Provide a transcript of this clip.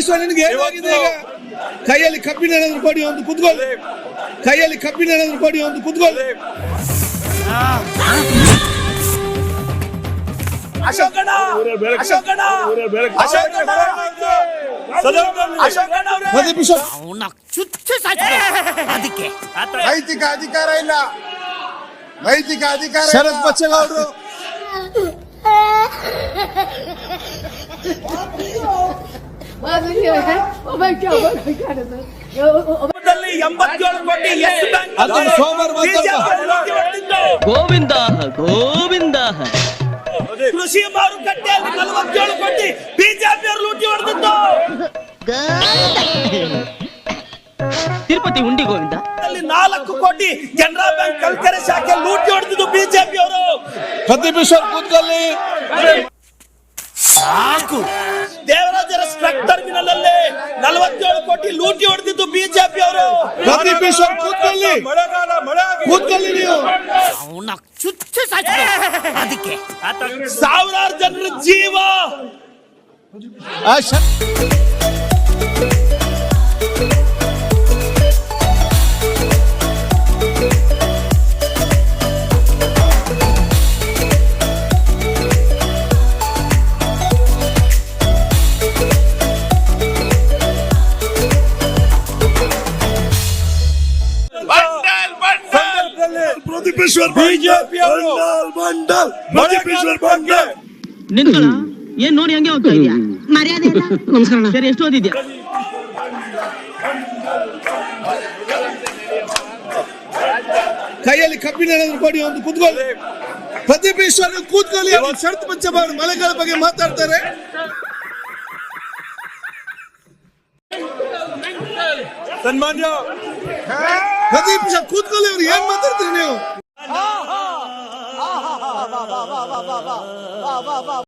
ಈಶ್ವರ್ ನಿನಗೆ ಏನಾಗಿದೆ ಈಗ? ಕೈಯಲ್ಲಿ ಕಬ್ಬಿಣ ಏನಾದ್ರು ಕೊಡಿ ಒಂದು ಕುತ್ಕೊಳ್ಳಿ. ಕೈಯಲ್ಲಿ ಕಬ್ಬಿಣ ಏನಾದ್ರು ಕೊಡಿ ಒಂದು ಕುತ್ಕೊಳ್ಳಿ. ಅದಕ್ಕೆ. ನೈತಿಕ ಅಧಿಕಾರ ಇಲ್ಲ. ನೈತಿಕ ಅಧಿಕಾರ. ಶರತ್ ಬಚ್ಚೇಗೌಡರು. ದಲ್ಲಿ ಗೋವಿಂದ ಗೋವಿಂದ. ಕೃಷಿ ಮಾರುಕಟ್ಟೆಯಲ್ಲಿ ನಲವತ್ತೇಳು ಕೋಟಿ ಬಿಜೆಪಿ ಅವರು ಲೂಟಿ ಹೊಡೆದಿದ್ದು. ತಿರುಪತಿ ಉಂಡಿ ಗೋವಿಂದ. ಅಲ್ಲಿ ನಾಲ್ಕು ಕೋಟಿ ಕೆನರಾ ಬ್ಯಾಂಕ್ ಕಲ್ಕರೆ ಶಾಖೆ ಲೂಟಿ ಹೊಡೆದಿದ್ದು ಬಿಜೆಪಿ ಅವರು ಪ್ರದೀಪ್ ಈಶ್ವರ್ ಕೂತ್ಕೊಳ್ಳಿ ಸಾಕು. ಟರ್ಮಿನಲ್ ಅಲ್ಲಿ ನಲವತ್ತೇಳು ಕೋಟಿ ಲೂಟಿ ಹೊಡೆದಿದ್ದು ಬಿಜೆಪಿ ಅವರು. ಕೂತ್ಕೊಳ್ಳಿ. ಕೂತ್ಕೊಳ್ಳಿ ನೀವು. ಅದಕ್ಕೆ. ಸಾವಿರಾರು ಜನರ ಜೀವ. Pradeepeshwar BJP bundle Pradeepeshwar bundle ನಿಂತ್ಕೊಳ ಏನ್ ನೋಡಿ ಹಂಗೆ ಹೋಗ್ತಾ ಇದೀಯ? ಮರ್ಯಾದೆ ಇಲ್ಲ? ನಮಸ್ಕಾರ. ಸರಿ ಎಷ್ಟು ಓದಿದ್ಯಾ? ಕೈಯಲ್ಲಿ ಕಬ್ಬಿಣ ಏನಾದ್ರು ಕೊಡಿ ಒಂದು ಕುತ್ಕೊಳ್ಳಿ. ನೀವು ಕೂತ್ಕೊಳ್ಳಿ ಅವ್ರು ಶರತ್ ಬಚ್ಚೇಗೌಡರು ಮಳೆಗಳ ಬಗ್ಗೆ ಮಾತಾಡ್ತಾರೆ. ಸನ್ಮಾನ್ಯ ಪ್ರದೀಪ್ ಶಾ ಕೂತ್ಕೊಳ್ಳಿ ಅವ್ರು ಏನ್ ಮಾತಾಡ್ತೀರಿ ನೀವು